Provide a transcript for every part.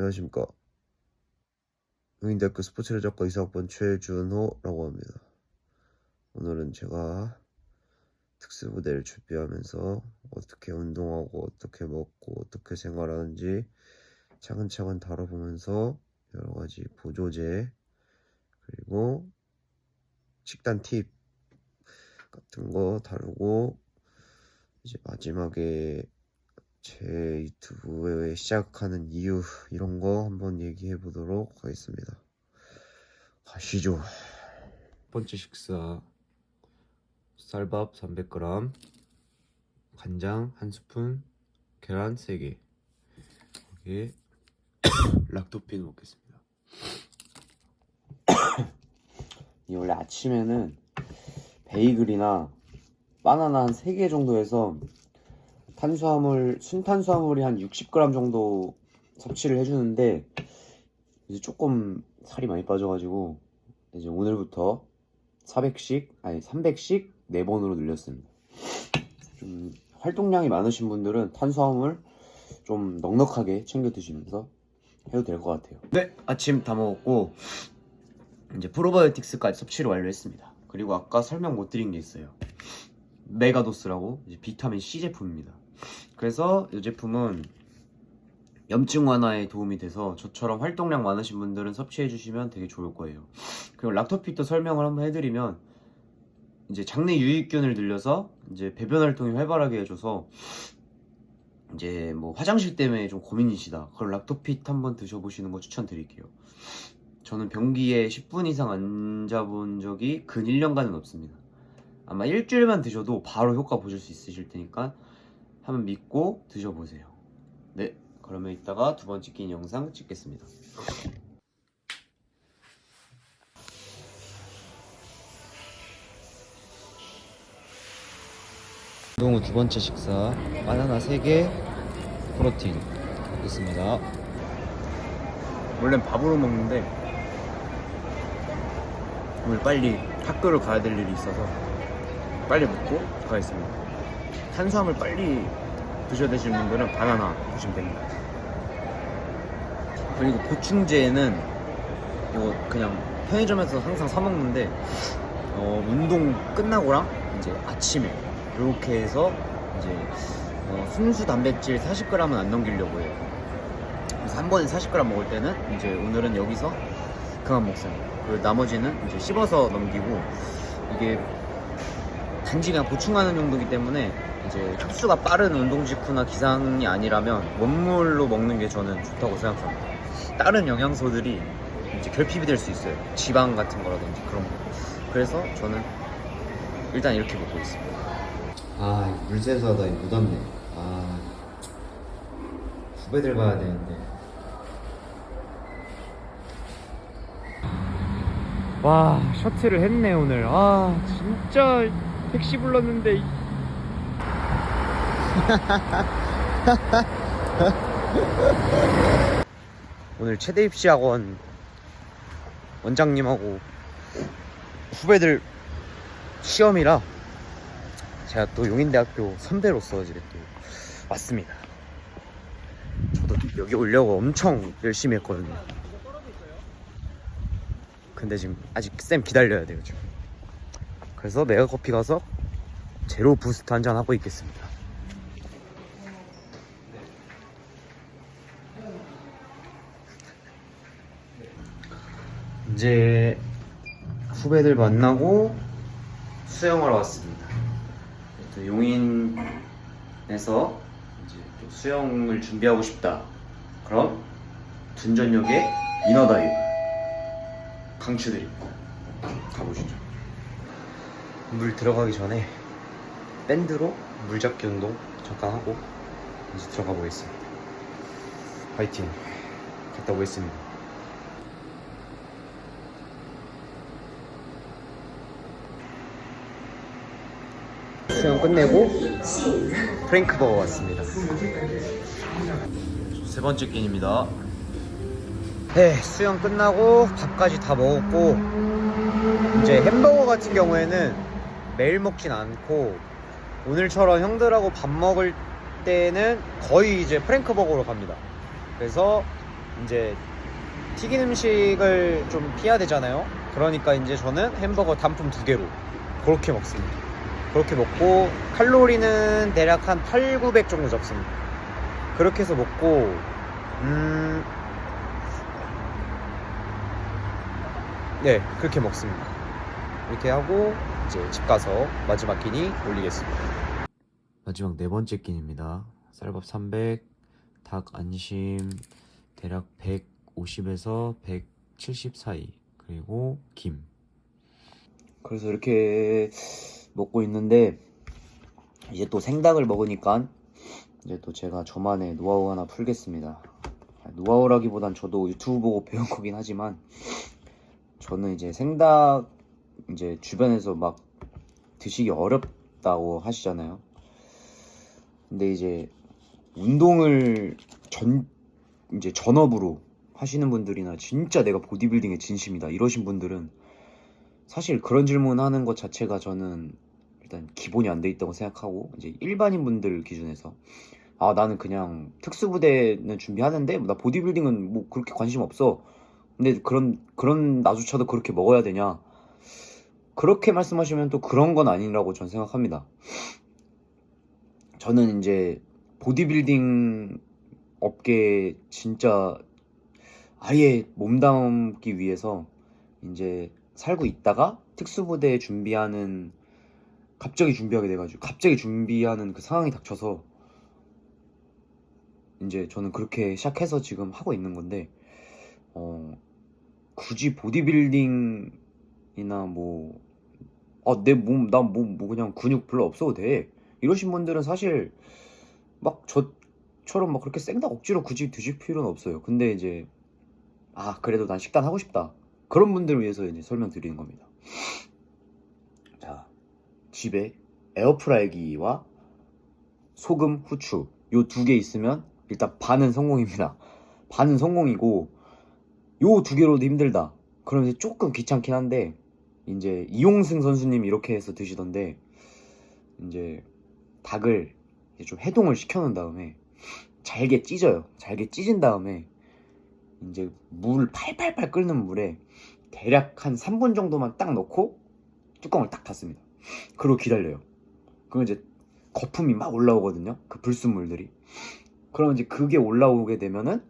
안녕하십니까. 응인대학교 스포츠레저과 이사학번 최준호라고 합니다. 오늘은 제가 특수부대를 준비하면서 어떻게 운동하고 어떻게 먹고 어떻게 생활하는지 차근차근 다뤄보면서 여러 가지 보조제 그리고 식단 팁 같은 거 다루고 이제 마지막에 제 유튜브에 시작하는 이유 이런 거 한번 얘기해 보도록 하겠습니다. 가시죠. 첫 번째 식사 쌀밥 300g 간장 1스푼 계란 3개 여기에 락토핀 먹겠습니다. 이 원래 아침에는 베이글이나 바나나 한 3개 정도 해서 탄수화물, 순탄수화물이 한 60g 정도 섭취를 해주는데 이제 조금 살이 많이 빠져가지고 이제 오늘부터 400씩, 아니 300씩 4번으로 늘렸습니다. 좀 활동량이 많으신 분들은 탄수화물 좀 넉넉하게 챙겨 드시면서 해도 될 것 같아요. 네, 아침 다 먹었고 이제 프로바이오틱스까지 섭취를 완료했습니다. 그리고 아까 설명 못 드린 게 있어요. 메가도스라고 비타민 C 제품입니다. 그래서 이 제품은 염증 완화에 도움이 돼서 저처럼 활동량 많으신 분들은 섭취해 주시면 되게 좋을 거예요. 그리고 락토핏도 설명을 한번 해드리면 이제 장내 유익균을 늘려서 이제 배변 활동이 활발하게 해줘서 이제 뭐 화장실 때문에 좀 고민이시다. 그럼 락토핏 한번 드셔보시는 거 추천드릴게요. 저는 변기에 10분 이상 앉아본 적이 근 1년간은 없습니다. 아마 일주일만 드셔도 바로 효과 보실 수 있으실 테니까 한번 믿고 드셔보세요. 네, 그러면 이따가 두 번째 낀 영상 찍겠습니다. 후두 번째 식사 바나나 3개 프로틴 있습니다. 원래는 밥으로 먹는데 오늘 빨리 학교를 가야 될 일이 있어서 빨리 먹고 가겠습니다. 탄수화물 빨리 드셔야 되시는 분들은 바나나 드시면 됩니다. 그리고 보충제는 이거 그냥 편의점에서 항상 사 먹는데 어, 운동 끝나고랑 이제 아침에 이렇게 해서 이제 어, 순수 단백질 40g은 안 넘기려고 해요. 그래서 한 번에 40g 먹을 때는 이제 오늘은 여기서 그만 먹습니다. 그리고 나머지는 이제 씹어서 넘기고 이게 단지 그냥 보충하는 용도이기 때문에 이제 흡수가 빠른 운동 직후나 기상이 아니라면 원물로 먹는 게 저는 좋다고 생각합니다. 다른 영양소들이 이제 결핍이 될 수 있어요. 지방 같은 거라든지 그런 거. 그래서 저는 일단 이렇게 먹고 있습니다. 아, 물세사다 묻었네. 아, 후배들 봐야 되는데. 와 셔틀을 했네 오늘 아 진짜 택시 불렀는데 이- 오늘 최대 입시 학원 원장님하고 후배들 시험이라 제가 또 용인대학교 선배로서 이제 또 왔습니다. 저도 여기 오려고 엄청 열심히 했거든요. 근데 지금 아직 쌤 기다려야 돼요 지금. 그래서 메가커피 가서 제로 부스트 한잔 하고 있겠습니다. 이제 후배들 만나고 수영하러 왔습니다. 또 용인에서 이제 또 수영을 준비하고 싶다. 그럼 둔전역의 이너다이브 강추드립니다. 가보시죠. 물 들어가기 전에 밴드로 물잡기 운동 잠깐 하고 이제 들어가 보겠습니다. 파이팅. 갔다 오겠습니다. 수영 끝내고 프랭크 버거 왔습니다. 세 번째 끼니입니다. 네, 수영 끝나고 밥까지 다 먹었고 이제 햄버거 같은 경우에는 매일 먹진 않고 오늘처럼 형들하고 밥 먹을 때는 거의 이제 프랭크 버거로 갑니다. 그래서 이제 튀긴 음식을 좀 피해야 되잖아요. 그러니까 이제 저는 햄버거 단품 두 개로 그렇게 먹습니다. 그렇게 먹고 칼로리는 대략 한 8, 900 정도 잡습니다. 그렇게 해서 먹고 음... 네 그렇게 먹습니다. 이렇게 하고 이제 집 가서 마지막 끼니 올리겠습니다. 마지막 네 번째 끼니입니다. 쌀밥 300, 닭 안심 대략 150에서 170 사이 그리고 김. 그래서 이렇게 먹고 있는데 이제 또 생닭을 먹으니까 이제 또 제가 저만의 노하우 하나 풀겠습니다. 노하우라기보단 저도 유튜브 보고 배운 거긴 하지만 저는 이제 생닭 이제 주변에서 막 드시기 어렵다고 하시잖아요. 근데 이제 운동을 전 이제 전업으로 하시는 분들이나 진짜 내가 보디빌딩에 진심이다 이러신 분들은 사실 그런 질문 하는 것 자체가 저는 일단 기본이 안 돼 있다고 생각하고 이제 일반인 분들 기준에서 아 나는 그냥 특수부대는 준비하는데 나 보디빌딩은 뭐 그렇게 관심 없어 근데 그런 그런 나조차도 그렇게 먹어야 되냐 그렇게 말씀하시면 또 그런 건 아니라고 저는 생각합니다. 저는 이제 보디빌딩 업계 진짜 아예 몸담기 위해서 이제 살고 있다가 특수부대 준비하는 갑자기 준비하게 돼가지고 갑자기 준비하는 그 상황이 닥쳐서 이제 저는 그렇게 시작해서 지금 하고 있는 건데 어 굳이 보디빌딩 이나 뭐 아, 내 몸, 난 뭐, 뭐 그냥 근육 별로 없어도 돼. 이러신 분들은 사실 막 저처럼 막 그렇게 생닭 억지로 굳이 드실 필요는 없어요. 근데 이제 아, 그래도 난 식단 하고 싶다. 그런 분들을 위해서 이제 설명드리는 겁니다. 자, 집에 에어프라이기와 소금, 후추 요 두 개 있으면 일단 반은 성공입니다. 반은 성공이고 요 두 개로도 힘들다. 이제 조금 귀찮긴 한데 이제 이용승 선수님 이렇게 해서 드시던데 이제 닭을 이제 좀 해동을 시켜놓은 다음에 잘게 찢어요. 잘게 찢은 다음에 이제 물 팔팔팔 끓는 물에 대략 한 3분 정도만 딱 넣고 뚜껑을 딱 닫습니다. 그리고 기다려요. 그럼 이제 거품이 막 올라오거든요. 그 불순물들이. 그럼 이제 그게 올라오게 되면은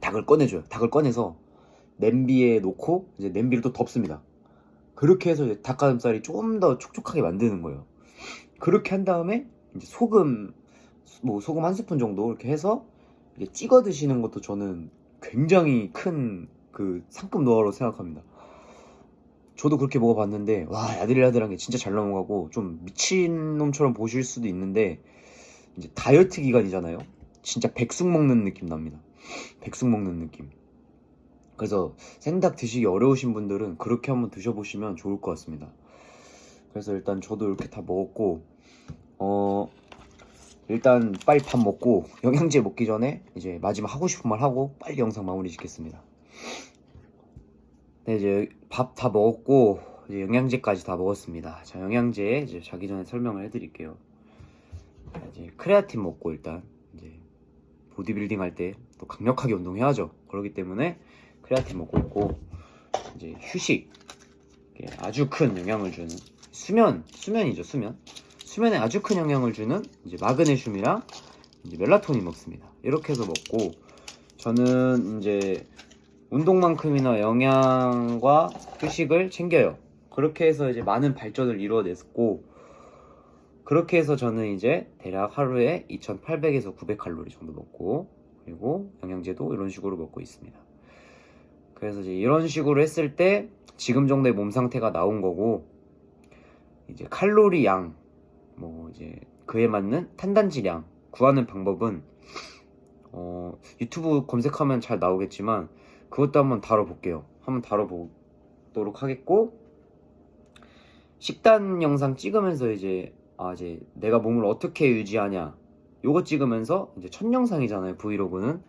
닭을 꺼내줘요. 닭을 꺼내서 냄비에 놓고 이제 냄비를 또 덮습니다. 그렇게 해서 이제 닭가슴살이 좀 더 촉촉하게 만드는 거예요. 그렇게 한 다음에 이제 소금 뭐 소금 한 스푼 정도 이렇게 해서 이렇게 찍어 드시는 것도 저는 굉장히 큰 그 상급 노하우로 생각합니다. 저도 그렇게 먹어봤는데 와 야들야들한 게 진짜 잘 넘어가고 좀 미친놈처럼 보실 수도 있는데 이제 다이어트 기간이잖아요. 진짜 백숙 먹는 느낌 납니다. 백숙 먹는 느낌. 그래서 생닭 드시기 어려우신 분들은 그렇게 한번 드셔보시면 좋을 것 같습니다. 그래서 일단 저도 이렇게 다 먹었고 어 일단 빨리 밥 먹고 영양제 먹기 전에 이제 마지막 하고 싶은 말 하고 빨리 영상 마무리 짓겠습니다. 네 이제 밥 다 먹었고 이제 영양제까지 다 먹었습니다. 자 영양제 이제 자기 전에 설명을 해드릴게요. 자, 이제 크레아틴 먹고 일단 이제 보디빌딩 할 때 또 강력하게 운동해야죠. 그렇기 때문에 크레아틴 먹고 있고 이제 휴식 아주 큰 영향을 주는 수면 수면이죠 수면 수면에 아주 큰 영향을 주는 이제 마그네슘이랑 이제 멜라토닌 먹습니다. 이렇게 해서 먹고 저는 이제 운동만큼이나 영양과 휴식을 챙겨요. 그렇게 해서 이제 많은 발전을 이루어냈고 그렇게 해서 저는 이제 대략 하루에 2,800에서 900칼로리 정도 먹고 그리고 영양제도 이런 식으로 먹고 있습니다. 그래서 이제 이런 식으로 했을 때 지금 정도의 몸 상태가 나온 거고 이제 칼로리 양, 뭐 이제 그에 맞는 탄단지량 구하는 방법은 어, 유튜브 검색하면 잘 나오겠지만 그것도 한번 다뤄볼게요. 한번 다뤄보도록 하겠고 식단 영상 찍으면서 이제 아 이제 내가 몸을 어떻게 유지하냐 요거 찍으면서 이제 첫 영상이잖아요 브이로그는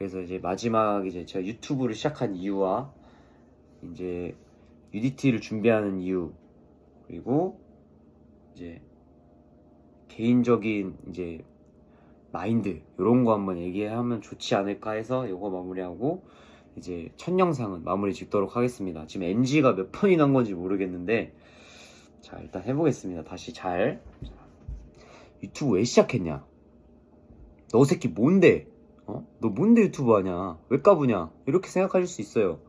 그래서 이제 마지막 이제 제가 유튜브를 시작한 이유와 이제 UDT를 준비하는 이유 그리고 이제 개인적인 이제 마인드 이런 거 한번 얘기하면 좋지 않을까 해서 이거 마무리하고 이제 첫 영상은 마무리 짓도록 하겠습니다. 지금 NG가 몇 번이 난 건지 모르겠는데 자 일단 해보겠습니다. 다시 잘 자, 유튜브 왜 시작했냐? 너 새끼 뭔데? 어? 너 뭔데 유튜브 하냐? 왜 까부냐? 이렇게 생각하실 수 있어요.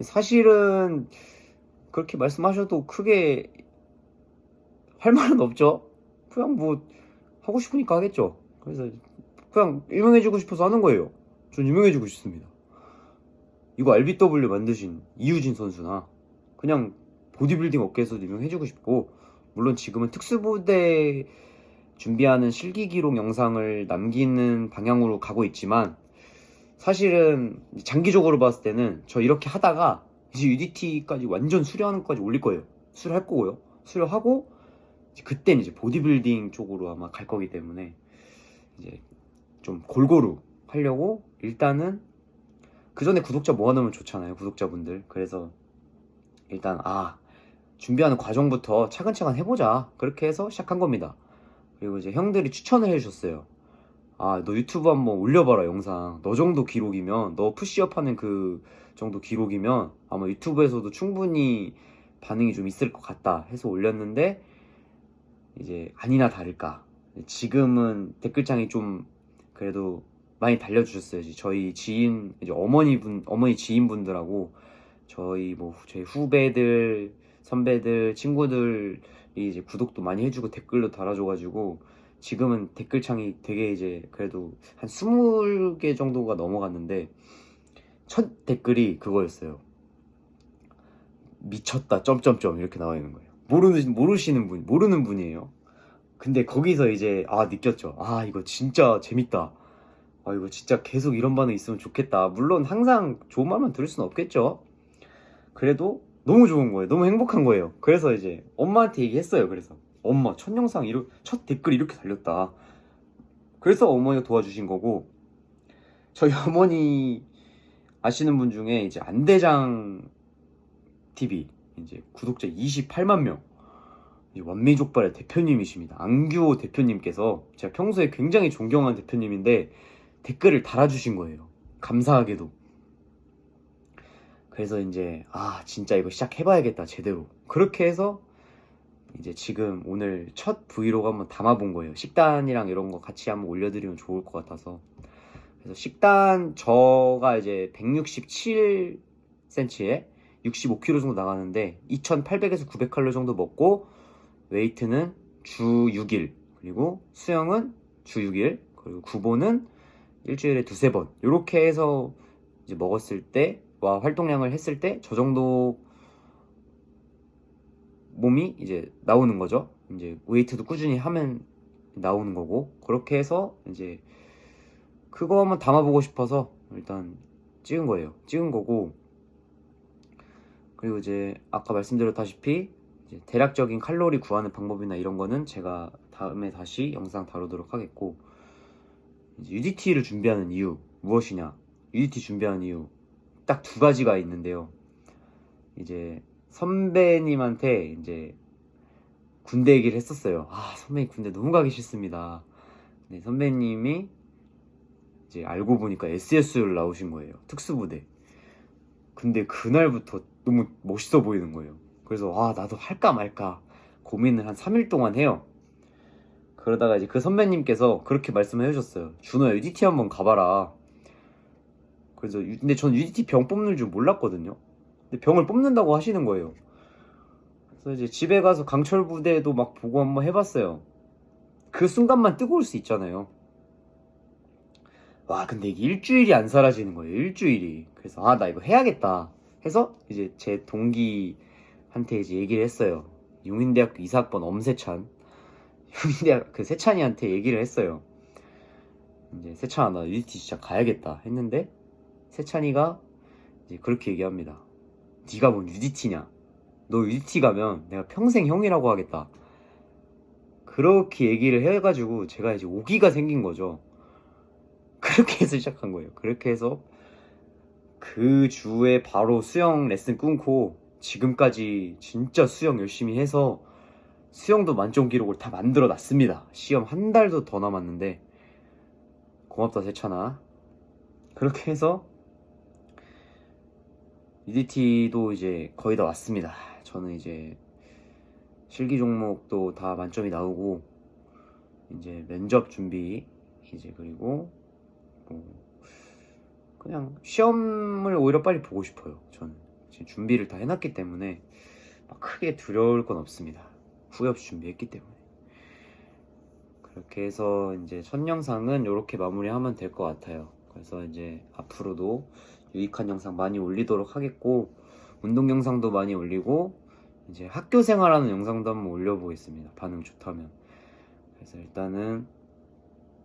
사실은 그렇게 말씀하셔도 크게 할 말은 없죠. 그냥 뭐 하고 싶으니까 하겠죠. 그래서 그냥 유명해지고 싶어서 하는 거예요. 전 유명해지고 싶습니다. 이거 RBW 만드신 이유진 선수나 그냥 보디빌딩 업계에서도 유명해지고 싶고 물론 지금은 특수부대 준비하는 실기 기록 영상을 남기는 방향으로 가고 있지만 사실은 장기적으로 봤을 때는 저 이렇게 하다가 이제 UDT까지 완전 것까지 올릴 거예요. 수료할 거고요. 수료하고 이제 그때는 이제 보디빌딩 쪽으로 아마 갈 거기 때문에 이제 좀 골고루 하려고 일단은 그 전에 구독자 모아놓으면 좋잖아요. 구독자분들. 그래서 일단 아 준비하는 과정부터 차근차근 해보자. 그렇게 해서 시작한 겁니다. 그리고 이제 형들이 추천을 해주셨어요. 아, 너 유튜브 한번 올려봐라, 영상. 너 정도 기록이면, 너 푸시업 하는 그 정도 기록이면 아마 유튜브에서도 충분히 반응이 좀 있을 것 같다 해서 올렸는데, 이제 아니나 다를까. 지금은 댓글창이 좀 그래도 많이 달려주셨어요. 저희 지인, 이제 어머니 분, 어머니 지인분들하고 저희 뭐, 저희 후배들, 선배들, 친구들 이 이제 구독도 많이 해주고 댓글도 달아줘가지고 지금은 댓글창이 되게 이제 그래도 한 20개 정도가 넘어갔는데 첫 댓글이 그거였어요. 미쳤다 점점점 이렇게 나와 있는 거예요. 모르는 모르시는 분 모르는 분이에요. 근데 거기서 이제 아 느꼈죠. 아 이거 진짜 재밌다. 아 이거 진짜 계속 이런 반응 있으면 좋겠다. 물론 항상 좋은 말만 들을 수는 없겠죠. 그래도 너무 좋은 거예요. 너무 행복한 거예요. 그래서 이제 엄마한테 얘기했어요. 그래서 엄마 첫 영상 이렇 첫 댓글 이렇게 달렸다. 그래서 어머니가 도와주신 거고 저희 어머니 아시는 분 중에 이제 안대장 TV 이제 구독자 28만 명 완미족발의 대표님이십니다. 안규호 대표님께서 제가 평소에 굉장히 존경하는 대표님인데 댓글을 달아주신 거예요. 감사하게도. 그래서 이제 아 진짜 이거 시작해봐야겠다 제대로. 그렇게 해서 이제 지금 오늘 첫 브이로그 한번 담아본 거예요. 식단이랑 이런 거 같이 한번 올려드리면 좋을 것 같아서. 그래서 식단 저가 이제 167cm에 65kg 정도 나가는데 2800에서 900칼로리 정도 먹고 웨이트는 주 6일 그리고 수영은 주 6일 그리고 구보는 일주일에 두세 번. 이렇게 해서 이제 먹었을 때 와 활동량을 했을 때 저 정도 몸이 이제 나오는 거죠. 이제 웨이트도 꾸준히 하면 나오는 거고 그렇게 해서 이제 그거 한번 담아보고 싶어서 일단 찍은 거예요. 찍은 거고 그리고 이제 아까 말씀드렸다시피 이제 대략적인 칼로리 구하는 방법이나 이런 거는 제가 다음에 다시 영상 다루도록 하겠고 이제 UDT를 준비하는 이유 무엇이냐? UDT 준비하는 이유 딱 두 가지가 있는데요. 이제 선배님한테 이제 군대 얘기를 했었어요. 아 선배님 군대 너무 가기 싫습니다. 네 선배님이 이제 알고 보니까 SS를 나오신 거예요. 특수부대. 근데 그날부터 너무 멋있어 보이는 거예요. 그래서 아 나도 할까 말까 고민을 한 3일 동안 해요. 그러다가 이제 그 선배님께서 그렇게 말씀을 해주셨어요. 준호야 UDT 한번 가봐라. 그래서 유- 근데 전 UDT 병 뽑는 줄 몰랐거든요. 근데 병을 뽑는다고 하시는 거예요. 그래서 이제 집에 가서 강철 부대도 막 보고 한번 해봤어요. 그 순간만 뜨거울 수 있잖아요. 와 근데 이게 일주일이 안 사라지는 거예요. 일주일이. 그래서 아 나 이거 해야겠다. 해서 이제 제 동기한테 이제 얘기를 했어요. 용인대학교 이사학번 엄세찬. 용인대학 그 세찬이한테 얘기를 했어요. 이제 세찬아 나 UDT 진짜 가야겠다 했는데 세찬이가 이제 그렇게 얘기합니다. 네가 뭔 UDT냐? 너 UDT 가면 내가 평생 형이라고 하겠다. 그렇게 얘기를 해가지고 제가 이제 오기가 생긴 거죠. 그렇게 해서 시작한 거예요. 그렇게 해서 그 주에 바로 수영 레슨 끊고 지금까지 진짜 수영 열심히 해서 수영도 만점 기록을 다 만들어 놨습니다. 시험 한 달도 더 남았는데 고맙다 세찬아 그렇게 해서 UDT도 이제 거의 다 왔습니다. 저는 이제 실기 종목도 다 만점이 나오고 이제 면접 준비 이제 그리고 뭐 그냥 시험을 오히려 빨리 보고 싶어요 저는. 지금 준비를 다 해놨기 때문에 막 크게 두려울 건 없습니다. 후회 없이 준비했기 때문에. 그렇게 해서 이제 첫 영상은 이렇게 마무리하면 될 것 같아요. 그래서 이제 앞으로도 유익한 영상 많이 올리도록 하겠고 운동 영상도 많이 올리고 이제 학교 생활하는 영상도 한번 올려보겠습니다. 반응 좋다면. 그래서 일단은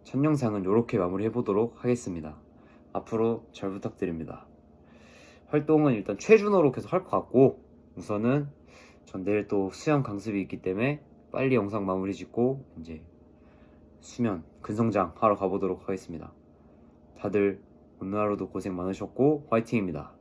첫 영상은 이렇게 마무리해 보도록 하겠습니다. 앞으로 잘 부탁드립니다. 활동은 일단 최준호로 계속 할 것 같고 우선은 전 내일 또 수영 강습이 있기 때문에 빨리 영상 마무리 짓고 이제 수면 근성장 하러 가보도록 하겠습니다. 다들 오늘 하루도 고생 많으셨고 화이팅입니다.